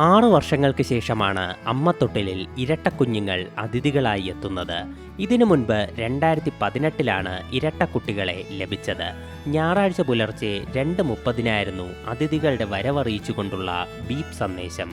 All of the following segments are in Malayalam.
ആറു വർഷങ്ങൾക്ക് ശേഷമാണ് അമ്മത്തൊട്ടിലിൽ ഇരട്ടക്കുഞ്ഞുങ്ങൾ അതിഥികളായി എത്തുന്നത്. ഇതിനു മുൻപ് രണ്ടായിരത്തി പതിനെട്ടിലാണ് ഇരട്ടക്കുട്ടികളെ ലഭിച്ചത്. ഞായറാഴ്ച പുലർച്ചെ രണ്ട് മുപ്പതിനായിരുന്നു അതിഥികളുടെ വരവറിയിച്ചുകൊണ്ടുള്ള ബീപ് സന്ദേശം.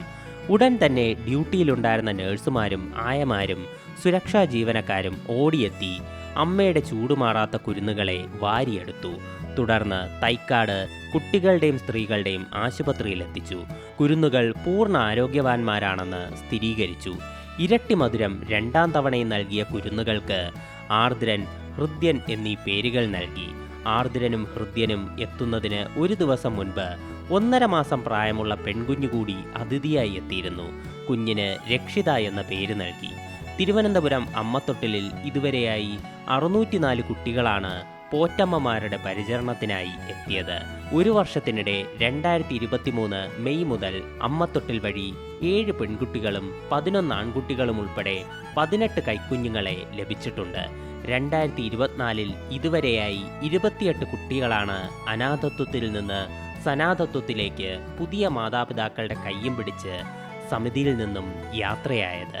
ഉടൻ തന്നെ ഡ്യൂട്ടിയിലുണ്ടായിരുന്ന നഴ്സുമാരും ആയമാരും സുരക്ഷാ ജീവനക്കാരും ഓടിയെത്തി അമ്മയുടെ ചൂടുമാറാത്ത കുരുന്നുകളെ വാരിയെടുത്തു. തുടർന്ന് തൈക്കാട് കുട്ടികളുടെയും സ്ത്രീകളുടെയും ആശുപത്രിയിലെത്തിച്ചു കുരുന്നുകൾ പൂർണ ആരോഗ്യവാന്മാരാണെന്ന് സ്ഥിരീകരിച്ചു. ഇരട്ടി മധുരം രണ്ടാം തവണയും നൽകിയ കുരുന്നുകൾക്ക് ആർദ്രൻ ഹൃദ്യൻ എന്നീ പേരുകൾ നൽകി. ആർദ്രനും ഹൃദ്യനും എത്തുന്നതിന് ഒരു ദിവസം മുൻപ് ഒന്നര മാസം പ്രായമുള്ള പെൺകുഞ്ഞു കൂടി അതിഥിയായി എത്തിയിരുന്നു. കുഞ്ഞിന് രക്ഷിത എന്ന പേര് നൽകി. തിരുവനന്തപുരം അമ്മത്തൊട്ടിലിൽ ഇതുവരെയായി അറുന്നൂറ്റിനാല് കുട്ടികളാണ് പോറ്റമ്മമാരുടെ പരിചരണത്തിനായി എത്തിയത്. ഒരു വർഷത്തിനിടെ രണ്ടായിരത്തി ഇരുപത്തി മൂന്ന് മെയ് മുതൽ അമ്മത്തൊട്ടിൽ വഴി ഏഴ് പെൺകുട്ടികളും പതിനൊന്ന് ആൺകുട്ടികളും ഉൾപ്പെടെ പതിനെട്ട് കൈക്കുഞ്ഞുങ്ങളെ ലഭിച്ചിട്ടുണ്ട്. രണ്ടായിരത്തി ഇരുപത്തിനാലിൽ ഇതുവരെയായി ഇരുപത്തിയെട്ട് കുട്ടികളാണ് അനാഥത്വത്തിൽ നിന്ന് സനാഥത്വത്തിലേക്ക് പുതിയ മാതാപിതാക്കളുടെ കയ്യും പിടിച്ച് സമിതിയിൽ നിന്നും യാത്രയായത്.